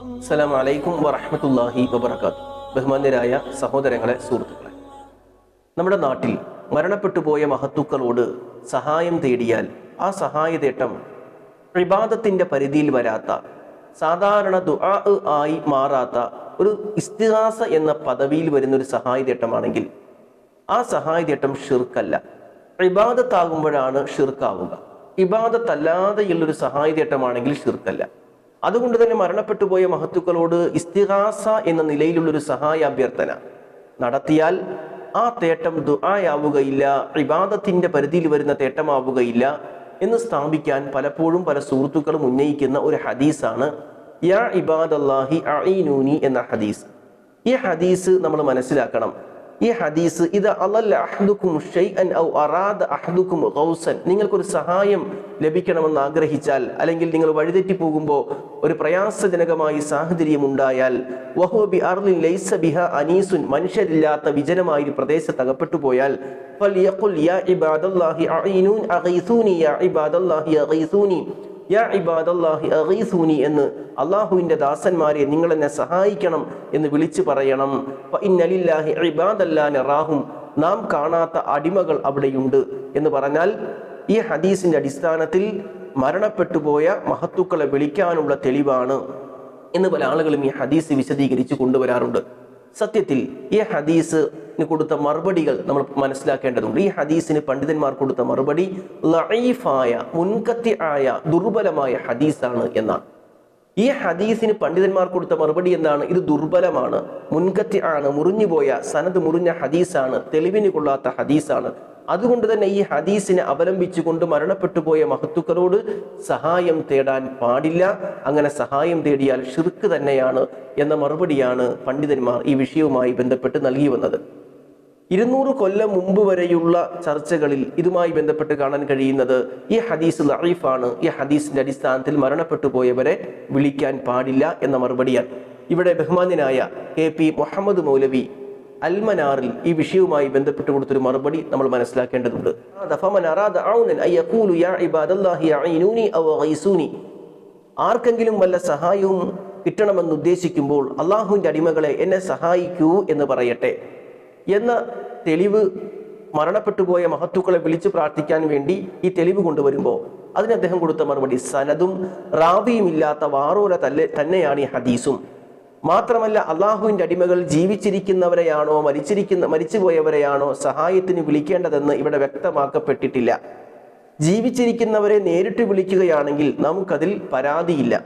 അസ്സലാമു അലൈക്കും വറഹ്മത്തുള്ളാഹി വബറകാത്ത് ബഹുമാന്യരായ സഹോദരങ്ങളെ സുഹൃത്തുക്കളെ. നമ്മുടെ നാട്ടിൽ മരണപ്പെട്ടു പോയ മഹത്തുക്കളോട് സഹായം തേടിയാൽ ആ സഹായതേട്ടം വിവാദത്തിന്റെ പരിധിയിൽ വരാത്ത സാധാരണ ദുആ ആയി മാറാത്ത ഒരു ഇസ്തിഹാസ എന്ന പദവിയിൽ വരുന്ന ഒരു സഹായതേട്ടമാണെങ്കിൽ ആ സഹായതേട്ടം ഷിർക്കല്ല. ഇബാദത്താകുമ്പോഴാണ് ഷിർക്കാവുക. ഇബാദത്തല്ലാതെയുള്ളൊരു സഹായതേട്ടമാണെങ്കിൽ ഷിർക്കല്ല. അതുകൊണ്ട് തന്നെ മരണപ്പെട്ടു പോയ മഹത്തുക്കളോട് ഇസ്തിഹാസ എന്ന നിലയിലുള്ളൊരു സഹായ അഭ്യർത്ഥന നടത്തിയാൽ ആ തേട്ടം ദുആയാവുകയില്ല ഇബാദത്തിന്റെ പരിധിയിൽ വരുന്ന തേട്ടമാവുകയില്ല എന്ന് സ്ഥാപിക്കാൻ പലപ്പോഴും പല സുഹൃത്തുക്കളും ഉന്നയിക്കുന്ന ഒരു ഹദീസാണ് യാ ഇബാദല്ലാഹി അഈനൂനി എന്ന ഹദീസ്. ഈ ഹദീസ് നമ്മൾ മനസ്സിലാക്കണം. ഈ ഹദീസ് ഇത് അഹ്ദുക്കും ഷൈഅൻ ഔ അറാദ അഹ്ദുക്കും ഗൗസൻ. നിങ്ങൾക്കൊരു സഹായം ലഭിക്കണമെന്ന് ആഗ്രഹിച്ചാൽ അല്ലെങ്കിൽ നിങ്ങൾ വഴിതെറ്റി പോകുമ്പോൾ ഒരു പ്രയാസജനകമായ സാഹചര്യം ഉണ്ടായാൽ വഹുവ ബി അർലിൻ ലൈസ ബിഹ അനീസുൻ മനുഷ്യരില്ലാത്ത വിജനമായ ഒരു പ്രദേശത്ത് അകപ്പെട്ടു പോയാൽ ഫൽയഖുൽ യാ ഇബാദല്ലാഹി അഈനൂൻ അഗീസൂനി യാ ഇബാദല്ലാഹി അഗീസൂനി യാ ഇബാദല്ലാഹി അഗീസൂനി എന്ന് അള്ളാഹുവിന്റെ ദാസന്മാരെ നിങ്ങൾ എന്നെ സഹായിക്കണം എന്ന് വിളിച്ചു പറയണം. ഇന്നലില്ലാഹി ഇബാദല്ലാ നറാഹും നാം കാണാത്ത അടിമകൾ അവിടെയുണ്ട് എന്ന് പറഞ്ഞാൽ ഈ ഹദീസിന്റെ അടിസ്ഥാനത്തിൽ മരണപ്പെട്ടുപോയ മഹത്തുക്കളെ വിളിക്കാനുള്ള തെളിവാണ് എന്ന് പല ആളുകളും ഈ ഹദീസ് വിശദീകരിച്ച് കൊണ്ടുവരാറുണ്ട്. സത്യത്തിൽ ഈ ഹദീസിന് കൊടുത്ത മറുപടികൾ നമ്മൾ മനസ്സിലാക്കേണ്ടതുണ്ട്. ഈ ഹദീസിന് പണ്ഡിതന്മാർ കൊടുത്ത മറുപടി ലൈഫായ മുൻകത്തി ആയ ദുർബലമായ ഹദീസാണ് എന്നാണ്. ഈ ഹദീസിന് പണ്ഡിതന്മാർ കൊടുത്ത മറുപടി എന്താണ്? ഇത് ദുർബലമാണ് മുൻകത്തി ആണ് മുറിഞ്ഞുപോയ സനത് മുറിഞ്ഞ ഹദീസാണ് തെളിവിന് കൊള്ളാത്ത ഹദീസാണ്. അതുകൊണ്ട് തന്നെ ഈ ഹദീസിനെ അവലംബിച്ചുകൊണ്ട് മരണപ്പെട്ടു പോയ മഹത്തുക്കളോട് സഹായം തേടാൻ പാടില്ല. അങ്ങനെ സഹായം തേടിയാൽ ഷിർക്ക് തന്നെയാണ് എന്ന മറുപടിയാണ് പണ്ഡിതന്മാർ ഈ വിഷയവുമായി ബന്ധപ്പെട്ട് നൽകി വന്നത്. ഇരുന്നൂറ് കൊല്ലം മുമ്പ് വരെയുള്ള ചർച്ചകളിൽ ഇതുമായി ബന്ധപ്പെട്ട് കാണാൻ കഴിയുന്നത് ഈ ഹദീസ് ലറീഫാണ് ഈ ഹദീസിന്റെ അടിസ്ഥാനത്തിൽ മരണപ്പെട്ടു പോയവരെ വിളിക്കാൻ പാടില്ല എന്ന മറുപടിയാണ്. ഇവിടെ ബഹുമാന്യനായ കെ പി മുഹമ്മദ് മൗലവി അൽമനാറിൽ ഈ വിഷയവുമായി ബന്ധപ്പെട്ട് കൊടുത്തൊരു മറുപടി നമ്മൾ മനസ്സിലാക്കേണ്ടതുണ്ട്. ആർക്കെങ്കിലും വല്ല സഹായവും കിട്ടണമെന്ന് ഉദ്ദേശിക്കുമ്പോൾ അള്ളാഹുവിന്റെ അടിമകളെ എന്നെ സഹായിക്കൂ എന്ന് പറയട്ടെ. എന്ന തെളിവ് മരണപ്പെട്ടു പോയ മഹത്തുക്കളെ വിളിച്ചു പ്രാർത്ഥിക്കാൻ വേണ്ടി ഈ തെളിവ് കൊണ്ടുവരുമ്പോൾ അതിന് അദ്ദേഹം കൊടുത്ത മറുപടി സനദും റാവിയും ഇല്ലാത്ത വാറോല തന്നെയാണ് ഈ ഹദീസും. മാത്രമല്ല അള്ളാഹുവിന്റെ അടിമകൾ ജീവിച്ചിരിക്കുന്നവരെയാണോ മരിച്ചിരിക്കുന്ന മരിച്ചുപോയവരെയാണോ സഹായത്തിന് വിളിക്കേണ്ടതെന്ന് ഇവിടെ വ്യക്തമാക്കപ്പെട്ടിട്ടില്ല. ജീവിച്ചിരിക്കുന്നവരെ നേരിട്ട് വിളിക്കുകയാണെങ്കിൽ നമുക്കതിൽ പരാതിയില്ല.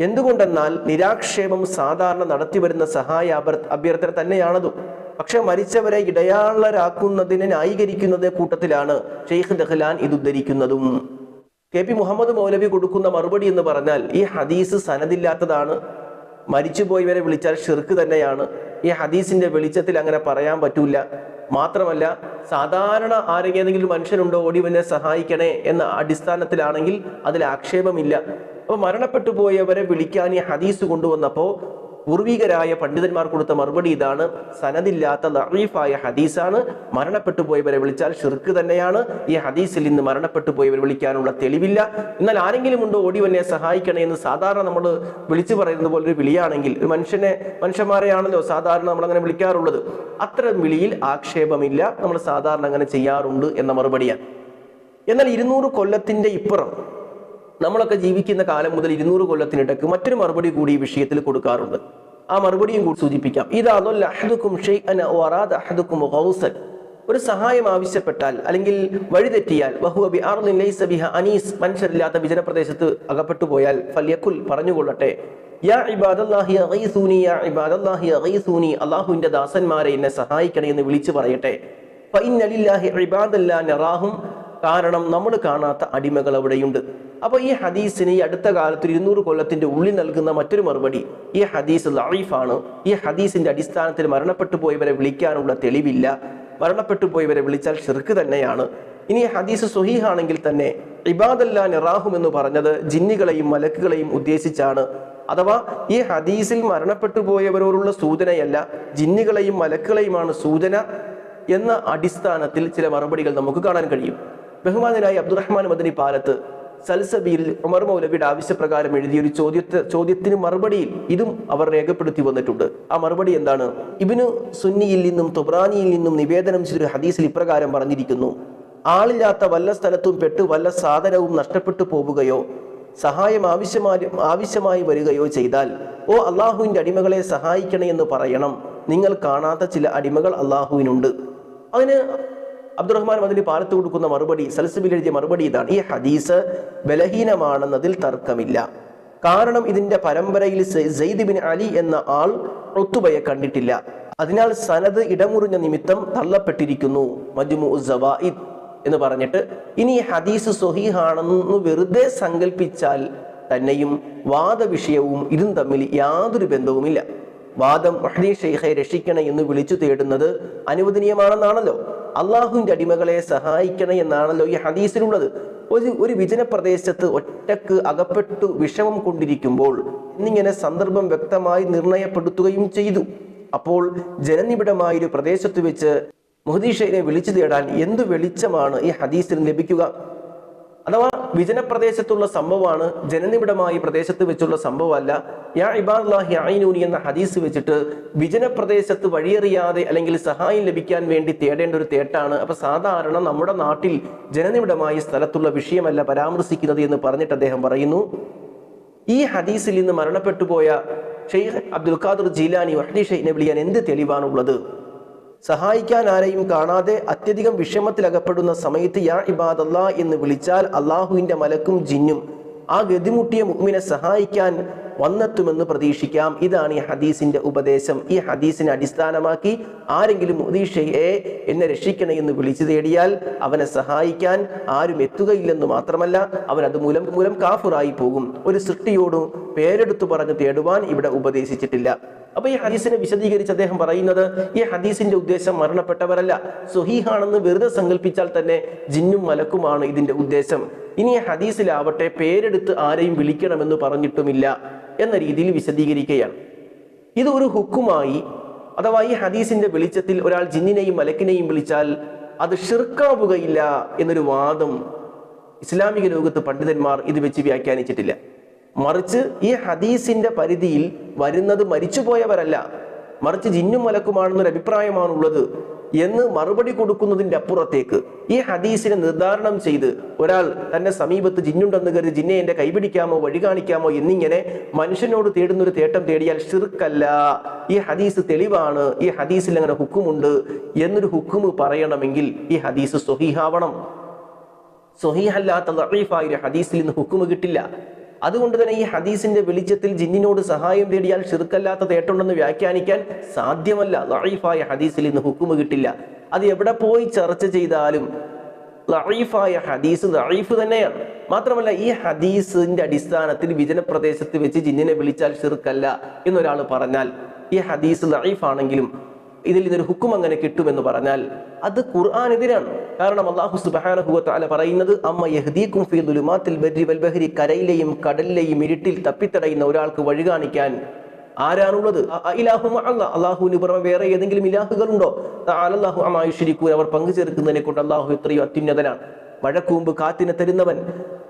എന്തുകൊണ്ടെന്നാൽ നിരാക്ഷേപം സാധാരണ നടത്തിവരുന്ന സഹായ അഭ്യർ- അഭ്യർത്ഥന തന്നെയാണതും. പക്ഷെ മരിച്ചവരെ ഇടയാളരാക്കുന്നതിനെ ന്യായീകരിക്കുന്നത് കൂട്ടത്തിലാണ് ഷെയ്ഖ് ദഹ്ലാൻ ഇത് ഉദ്ധരിക്കുന്നതും. കെ പി മുഹമ്മദ് മൗലവി കൊടുക്കുന്ന മറുപടി എന്ന് പറഞ്ഞാൽ ഈ ഹദീസ് സനദില്ലാത്തതാണ്. മരിച്ചുപോയവരെ വിളിച്ചാൽ ഷിർക്ക് തന്നെയാണ്. ഈ ഹദീസിന്റെ വെളിച്ചത്തിൽ അങ്ങനെ പറയാൻ പറ്റൂല. മാത്രമല്ല സാധാരണ ആരെങ്കിലും മനുഷ്യനുണ്ടോ ഓടി വന്നെ സഹായിക്കണേ എന്ന അടിസ്ഥാനത്തിലാണെങ്കിൽ അതിൽ ആക്ഷേപമില്ല. അപ്പോൾ മരണപ്പെട്ടു പോയവരെ വിളിക്കാൻ ഈ ഹദീസ് കൊണ്ടുവന്നപ്പോൾ പൂർവികരായ പണ്ഡിതന്മാർ കൊടുത്ത മറുപടി ഇതാണ്. സനദില്ലാത്ത ലറീഫായ ഹദീസാണ്. മരണപ്പെട്ടു പോയവരെ വിളിച്ചാൽ ഷിർക്ക് തന്നെയാണ്. ഈ ഹദീസിൽ നിന്ന് മരണപ്പെട്ടു പോയവരെ വിളിക്കാനുള്ള തെളിവില്ല. എന്നാൽ ആരെങ്കിലും ഉണ്ടോ ഓടി വന്നെ സഹായിക്കണേ എന്ന് സാധാരണ നമ്മൾ വിളിച്ചു പറയുന്നത് പോലെ ഒരു വിളിയാണെങ്കിൽ ഒരു മനുഷ്യനെ മനുഷ്യന്മാരെയാണല്ലോ സാധാരണ നമ്മൾ അങ്ങനെ വിളിക്കാറുള്ളത്. അത്തരം വിളിയിൽ ആക്ഷേപമില്ല. നമ്മൾ സാധാരണ അങ്ങനെ ചെയ്യാറുണ്ട് എന്ന മറുപടിയാണ്. എന്നാൽ ഇരുന്നൂറ് കൊല്ലത്തിന്റെ ഇപ്പുറം നമ്മളൊക്കെ ജീവിക്കുന്ന കാലം മുതൽ ഇരുന്നൂറ് കൊല്ലത്തിനിടക്ക് മറ്റൊരു മറുപടി കൂടി ഈ വിഷയത്തിൽ കൊടുക്കാറുണ്ട്. ആ മറുപടിയും കൂടി സൂചിപ്പിക്കാം. അഹദുക്കും ഒരു സഹായം ആവശ്യപ്പെട്ടാൽ അല്ലെങ്കിൽ വഴിതെറ്റിയാൽ വഹുവ ബി അർളിൻ ബിഹ അനീസ് മനുഷ്യരില്ലാത്ത വിജനപ്രദേശത്ത് അകപ്പെട്ടു പോയാൽ ഫല്യക്കുൽ പറഞ്ഞുകൊള്ളട്ടെ. യാ ഇബാദല്ലാഹി യാ ഇബാദല്ലാഹി അള്ളാഹുവിന്റെ ദാസന്മാരെ എന്നെ സഹായിക്കണേ എന്ന് വിളിച്ചു പറയട്ടെ. നറാഹും. കാരണം നമ്മൾ കാണാത്ത അടിമകൾ അവിടെയുണ്ട്. അപ്പോൾ ഈ ഹദീസിന് ഈ അടുത്ത കാലത്ത് ഇരുന്നൂറ് കൊല്ലത്തിന്റെ ഉള്ളിൽ നൽകുന്ന മറ്റൊരു മറുപടി ഈ ഹദീസ് ലൈഫാണ് ഈ ഹദീസിന്റെ അടിസ്ഥാനത്തിൽ മരണപ്പെട്ടു പോയവരെ വിളിക്കാനുള്ള തെളിവില്ല. മരണപ്പെട്ടു പോയവരെ വിളിച്ചാൽ ഷിർക്ക് തന്നെയാണ്. ഇനി ഹദീസ് സുഹീഹാണെങ്കിൽ തന്നെ ഇബാദല്ലാ നിറാഹും എന്ന് പറഞ്ഞത് ജിന്നുകളെയും മലക്കുകളെയും ഉദ്ദേശിച്ചാണ്. അഥവാ ഈ ഹദീസിൽ മരണപ്പെട്ടു പോയവരോടുള്ള സൂചനയല്ല ജിന്നുകളെയും മലക്കുകളെയുമാണ് സൂചന എന്ന അടിസ്ഥാനത്തിൽ ചില മറുപടികൾ നമുക്ക് കാണാൻ കഴിയും. ബഹുമാനായി അബ്ദുറഹ്മാൻ മദനി പാലത്ത് സൽസബിയിൽ ഉമർ മൗലവിയുടെ ആവശ്യപ്രകാരം എഴുതിയ ഒരു ചോദ്യത്തെ ചോദ്യത്തിന് മറുപടിയിൽ ഇതും അവർ രേഖപ്പെടുത്തി വന്നിട്ടുണ്ട്. ആ മറുപടി എന്താണ്? ഇബിനു സുന്നിയിൽ നിന്നും തുബ്രാനിയിൽ നിന്നും നിവേദനം ചെയ്തൊരു ഹദീസിൽ ഇപ്രകാരം പറഞ്ഞിരിക്കുന്നു. ആളില്ലാത്ത വല്ല സ്ഥലത്തും പെട്ട് വല്ല സാധനവും നഷ്ടപ്പെട്ടു പോവുകയോ സഹായം ആവശ്യമായി ആവശ്യമായി വരികയോ ചെയ്താൽ ഓ അള്ളാഹുവിന്റെ അടിമകളെ സഹായിക്കണേ എന്ന് പറയണം. നിങ്ങൾ കാണാത്ത ചില അടിമകൾ അള്ളാഹുവിനുണ്ട്. അതിന് അബ്ദുറഹ്മാൻ മദിനി പാലത്ത് കൊടുക്കുന്ന മറുപടി സൽസബിൽ എഴുതിയ മറുപടി ഇതാണ്. ഈ ഹദീസ് ബലഹീനമാണെന്നതിൽ തർക്കമില്ല. കാരണം ഇതിന്റെ പരമ്പരയിൽ സെയ്ദ് ബിൻ അലി എന്ന ആൾ ഒത്തുബയെ കണ്ടിട്ടില്ല. അതിനാൽ സനത് ഇടമുറിഞ്ഞ നിമിത്തം തള്ളപ്പെട്ടിരിക്കുന്നു മജ്മു സവായിദ് എന്ന് പറഞ്ഞിട്ട്. ഇനി ഹദീസ് സ്വഹീഹാണെന്ന് വെറുതെ സങ്കല്പിച്ചാൽ തന്നെയും വാദവിഷയവും ഇതും തമ്മിൽ യാതൊരു ബന്ധവുമില്ല. വാദം മഹദി ഷെയ്ഖെ രക്ഷിക്കണേ എന്ന് വിളിച്ചു തേടുന്നത് അനുവദനീയമാണെന്നാണല്ലോ. അള്ളാഹുവിന്റെ അടിമകളെ സഹായിക്കണേ എന്നാണല്ലോ ഈ ഹദീസിലുള്ളത്. ഒരു ഒരു വിജന പ്രദേശത്ത് ഒറ്റയ്ക്ക് അകപ്പെട്ടു വിഷമം കൊണ്ടിരിക്കുമ്പോൾ എന്നിങ്ങനെ സന്ദർഭം വ്യക്തമായി നിർണയപ്പെടുത്തുകയും ചെയ്തു. അപ്പോൾ ജനനിബിഡമായ ഒരു പ്രദേശത്ത് വെച്ച് മുഹദീഷയെ വിളിച്ചു തേടാൻ എന്തു വെളിച്ചമാണ് ഈ ഹദീസിൽ ലഭിക്കുക? അഥവാ വിജനപ്രദേശത്തുള്ള സംഭവമാണ് ജനനിബിഡമായ പ്രദേശത്ത് വെച്ചുള്ള സംഭവമല്ല. യാ ഇബാദ്ലാഹി ഐനൂനി എന്ന ഹദീസ് വെച്ചിട്ട് വിജനപ്രദേശത്ത് വഴിയറിയാതെ അല്ലെങ്കിൽ സഹായം ലഭിക്കാൻ വേണ്ടി തേടേണ്ട ഒരു തേട്ടാണ്. അപ്പൊ സാധാരണ നമ്മുടെ നാട്ടിൽ ജനനിബിഡമായ സ്ഥലത്തുള്ള വിഷയമല്ല പരാമർശിക്കുന്നത് എന്ന് പറഞ്ഞിട്ട് അദ്ദേഹം പറയുന്നു. ഈ ഹദീസിൽ നിന്ന് മരണപ്പെട്ടു പോയ ഷെയ്ഖ് അബ്ദുൽ ഖാദർ ജീലാനി വഹദി ഷെയ്ഖിനെ വിളിയാൻ എന്ത് തെളിവാണുള്ളത്? സഹായിക്കാൻ ആരെയും കാണാതെ അത്യധികം വിഷമത്തിലകപ്പെടുന്ന സമയത്ത് യാ ഇബാദല്ല എന്ന് വിളിച്ചാൽ അള്ളാഹുവിന്റെ മലക്കും ജിന്നും ആ ഗതിമുട്ടിയ മുഅ്മിനെ സഹായിക്കാൻ വന്നെത്തുമെന്ന് പ്രതീക്ഷിക്കാം. ഇതാണ് ഈ ഹദീസിന്റെ ഉപദേശം. ഈ ഹദീസിനെ അടിസ്ഥാനമാക്കി ആരെങ്കിലും മുദീഷയെ എന്നെ രക്ഷിക്കണേ എന്ന് വിളിച്ചു തേടിയാൽ അവനെ സഹായിക്കാൻ ആരും എത്തുകയില്ലെന്ന് മാത്രമല്ല അവൻ അത് മൂലം മൂലം കാഫുറായി പോകും. ഒരു സൃഷ്ടിയോടും പേരെടുത്തു പറഞ്ഞ് തേടുവാൻ ഇവിടെ ഉപദേശിച്ചിട്ടില്ല. അപ്പൊ ഈ ഹദീസിനെ വിശദീകരിച്ച് അദ്ദേഹം പറയുന്നത് ഈ ഹദീസിന്റെ ഉദ്ദേശം മരണപ്പെട്ടവരല്ല. സുഹീഹാണെന്ന് വെറുതെ സങ്കല്പിച്ചാൽ തന്നെ ജിന്നും മലക്കുമാണ് ഇതിന്റെ ഉദ്ദേശം. ഇനി ഈ ഹദീസിലാവട്ടെ പേരെടുത്ത് ആരെയും വിളിക്കണമെന്ന് പറഞ്ഞിട്ടുമില്ല എന്ന രീതിയിൽ വിശദീകരിക്കുകയാണ്. ഇത് ഒരു ഹുക്കുമായി അഥവാ ഈ ഹദീസിന്റെ വെളിച്ചത്തിൽ ഒരാൾ ജിന്നിനെയും മലക്കിനെയും വിളിച്ചാൽ അത് ഷിർക്കാവുകയില്ല എന്നൊരു വാദം ഇസ്ലാമിക ലോകത്ത് പണ്ഡിതന്മാർ ഇത് വെച്ച് വ്യാഖ്യാനിച്ചിട്ടില്ല. മറിച്ച് ഈ ഹദീസിന്റെ പരിധിയിൽ വരുന്നത് മരിച്ചുപോയവരല്ല. മറിച്ച് ജിന്നും മലക്കുമാണെന്നൊരു അഭിപ്രായമാണുള്ളത് എന്ന് മറുപടി കൊടുക്കുന്നതിന്റെ അപ്പുറത്തേക്ക് ഈ ഹദീസിനെ നിർദ്ധാരണം ചെയ്ത് ഒരാൾ തന്റെ സമീപത്ത് ജിന്നുണ്ടെന്ന് കരുതി ജിന്നെ എന്റെ കൈപിടിക്കാമോ വഴി കാണിക്കാമോ എന്നിങ്ങനെ മനുഷ്യനോട് തേടുന്ന ഒരു തേട്ടം തേടിയാൽ ഷിർക്കല്ല ഈ ഹദീസ് തെളിവാണ് ഈ ഹദീസിൽ അങ്ങനെ ഹുക്കുമുണ്ട് എന്നൊരു ഹുക്കുമ് പറയണമെങ്കിൽ ഈ ഹദീസ് സൊഹീഹാവണം. സൊഹീഹല്ലാത്ത ഹദീസിൽ നിന്ന് ഹുക്കുമ് കിട്ടില്ല. അതുകൊണ്ട് തന്നെ ഈ ഹദീസിന്റെ വെളിച്ചത്തിൽ ജിന്നിനോട് സഹായം തേടിയാൽ ഷിർക്കല്ലാത്ത തേട്ടുണ്ടെന്ന് വ്യാഖ്യാനിക്കാൻ സാധ്യമല്ല. ലൈഫായ ഹദീസിൽ ഇന്ന് ഹുക്കുമ കിട്ടില്ല. അത് എവിടെ പോയി ചർച്ച ചെയ്താലും ലൈഫായ ഹദീസ് ലൈഫ് തന്നെയാണ്. മാത്രമല്ല ഈ ഹദീസിന്റെ അടിസ്ഥാനത്തിൽ വിജനപ്രദേശത്ത് വെച്ച് ജിന്നിനെ വിളിച്ചാൽ ഷിർക്കല്ല എന്നൊരാൾ പറഞ്ഞാൽ ഈ ഹദീസ് ലഈഫാണെങ്കിലും ഇതിൽ ഇതൊരു ഹുക്കും അങ്ങനെ കിട്ടുമെന്ന് പറഞ്ഞാൽ അത് ഖുർആാനെതിരാണ്. കാരണം അള്ളാഹു സുബ്ഹാനഹു വതആല പറയുന്നത് അമ്മ യഹ്ദീകും ഫീ ദുലുമാത്തിൽ ബർരി വൽ ബഹരി കരയിലെയും കടലിലെയും ഇരുട്ടിൽ തപ്പിത്തടയുന്ന ഒരാൾക്ക് വഴി കാണിക്കാൻ ആരാണുള്ളത്? അള്ളാഹുവിന് പുറമെ വേറെ ഏതെങ്കിലും ഇലാഹുകളുണ്ടോ? അല്ലാഹു അമായുഷിരിക്കൂൻ അവർ പങ്കുചേർക്കുന്നതിനെ കൊണ്ട് അള്ളാഹു എത്രയോ അത്യുന്നതനാണ്. മഴക്കൂമ്പ് കാത്തിന് തരുന്നവൻ.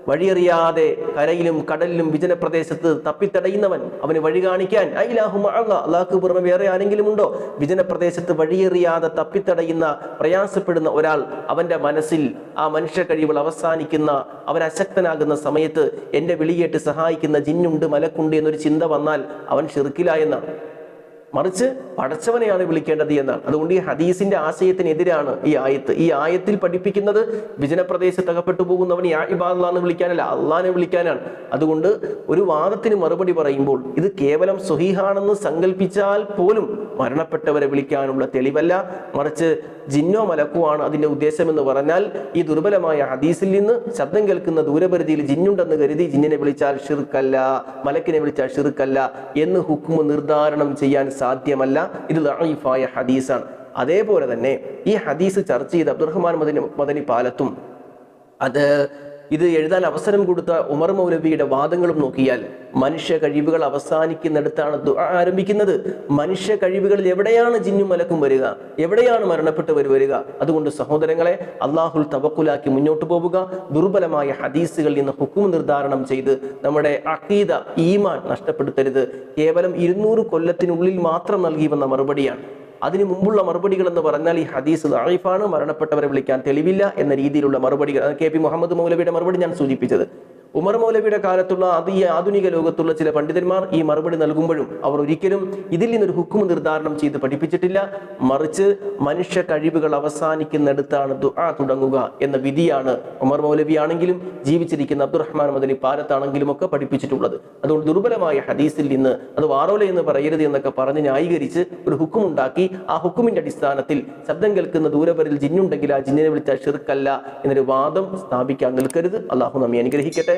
വഴിയറിയാതെ കരയിലും കടലിലും വിജനപ്രദേശത്ത് തപ്പിത്തടയുന്നവൻ. അവന് വഴി കാണിക്കാൻ അള്ളാഹ്ക്ക് പുറമെ വേറെ ആരെങ്കിലും ഉണ്ടോ? വിജനപ്രദേശത്ത് വഴിയെറിയാതെ തപ്പിത്തടയുന്ന പ്രയാസപ്പെടുന്ന ഒരാൾ അവന്റെ മനസ്സിൽ ആ മനുഷ്യ കഴിവുകൾ അവസാനിക്കുന്ന അവൻ അശക്തനാകുന്ന സമയത്ത് എന്റെ വിളിയേട്ട് സഹായിക്കുന്ന ജിന്നുണ്ട് മലക്കുണ്ട് എന്നൊരു ചിന്ത വന്നാൽ അവൻ ഷിർക്കിലായെന്നാണ് മറിച്ച് പടച്ചവനെയാണ് വിളിക്കേണ്ടത് എന്നാണ്. അതുകൊണ്ട് ഈ ഹദീസിന്റെ ആശയത്തിനെതിരാണ് ഈ ആയത്ത്. ഈ ആയത്തിൽ പഠിപ്പിക്കുന്നത് വിജനപ്രദേശത്ത് അകപ്പെട്ടു പോകുന്നവൻ യാ വിളിക്കാനല്ല അള്ളാനെ വിളിക്കാനാണ്. അതുകൊണ്ട് ഒരു വാദത്തിന് മറുപടി പറയുമ്പോൾ ഇത് കേവലം സുഹീഹാണെന്ന് സങ്കല്പിച്ചാൽ പോലും മരണപ്പെട്ടവരെ വിളിക്കാനുള്ള തെളിവല്ല. മറിച്ച് ജിന്നോ മലക്കുവാണ് അതിന്റെ ഉദ്ദേശം എന്ന് പറഞ്ഞാൽ ഈ ദുർബലമായ ഹദീസിൽ നിന്ന് ശബ്ദം കേൾക്കുന്ന ദൂരപരിധിയിൽ ജിന്നുണ്ടെന്ന് കരുതി ജിന്നിനെ വിളിച്ചാൽ ഷിർക്കല്ല മലക്കിനെ വിളിച്ചാൽ ഷിർക്കല്ല എന്ന് ഹുക്കുമ് നിർദ്ധാരണം ചെയ്യാൻ സാധ്യമല്ല. ഇത് ലൈഫായ ഹദീസാണ്. അതേപോലെ തന്നെ ഈ ഹദീസ് ചർച്ച ചെയ്ത് അബ്ദുറഹ്മാൻ മദനി മദനി പാലത്തും അത് ഇത് എഴുതാൻ അവസരം കൊടുത്ത ഉമർ മൗലവിയുടെ വാദങ്ങളും നോക്കിയാൽ മനുഷ്യ കഴിവുകൾ അവസാനിക്കുന്നിടത്താണ് ആരംഭിക്കുന്നത്. മനുഷ്യ കഴിവുകളിൽ എവിടെയാണ് ജിന്നും മലക്കും വരിക? എവിടെയാണ് മരണപ്പെട്ടവർ വരിക? അതുകൊണ്ട് സഹോദരങ്ങളെ അള്ളാഹുൽ തവക്കുലാക്കി മുന്നോട്ട് പോവുക. ദുർബലമായ ഹദീസുകളിൽ നിന്ന് ഹുക്കും നിർദ്ധാരണം ചെയ്ത് നമ്മുടെ അഖീദ ഈമാൻ നഷ്ടപ്പെടുത്തരുത്. കേവലം ഇരുന്നൂറ് കൊല്ലത്തിനുള്ളിൽ മാത്രം നൽകി വന്ന മറുപടിയാണ്. അതിന് മുമ്പുള്ള മറുപടികൾ എന്ന് പറഞ്ഞാൽ ഈ ഹദീസ് ദായിഫാണ്. മരണപ്പെട്ടവരെ വിളിക്കാൻ തെളിവില്ല എന്ന രീതിയിലുള്ള മറുപടികൾ. കെ പി മുഹമ്മദ് മൗലവിയുടെ മറുപടി ഞാൻ സൂചിപ്പിച്ചത്. ഉമർ മൗലവിയുടെ കാലത്തുള്ള അത് ആധുനിക ലോകത്തുള്ള ചില പണ്ഡിതന്മാർ ഈ മറുപടി നൽകുമ്പോഴും അവർ ഒരിക്കലും ഇതിൽ നിന്നൊരു ഹുക്കും നിർദ്ധാരണം ചെയ്ത് പഠിപ്പിച്ചിട്ടില്ല. മറിച്ച് മനുഷ്യ കഴിവുകൾ അവസാനിക്കുന്നിടത്താണ് ദുആ തുടങ്ങുക എന്ന വിധിയാണ് ഉമർ മൗലവി ആണെങ്കിലും ജീവിച്ചിരിക്കുന്ന അബ്ദുറഹ്മാൻ മദനി പാലത്താണെങ്കിലും ഒക്കെ പഠിപ്പിച്ചിട്ടുള്ളത്. അതുകൊണ്ട് ദുർബലമായ ഹദീസിൽ നിന്ന് അത് വാറോല എന്ന് പറയരുത് എന്നൊക്കെ പറഞ്ഞ് ന്യായീകരിച്ച് ഒരു ഹുക്കുമുണ്ടാക്കി ആ ഹുക്കുമിന്റെ അടിസ്ഥാനത്തിൽ ശബ്ദം കേൾക്കുന്ന ദൂരവരിൽ ജിന്നുണ്ടെങ്കിൽ ആ ജിന്നിനെ വിളിച്ച ഷിർക്കല്ല എന്നൊരു വാദം സ്ഥാപിക്കാൻ നിൽക്കരുത്. അള്ളാഹു നമ്മെ അനുഗ്രഹിക്കട്ടെ.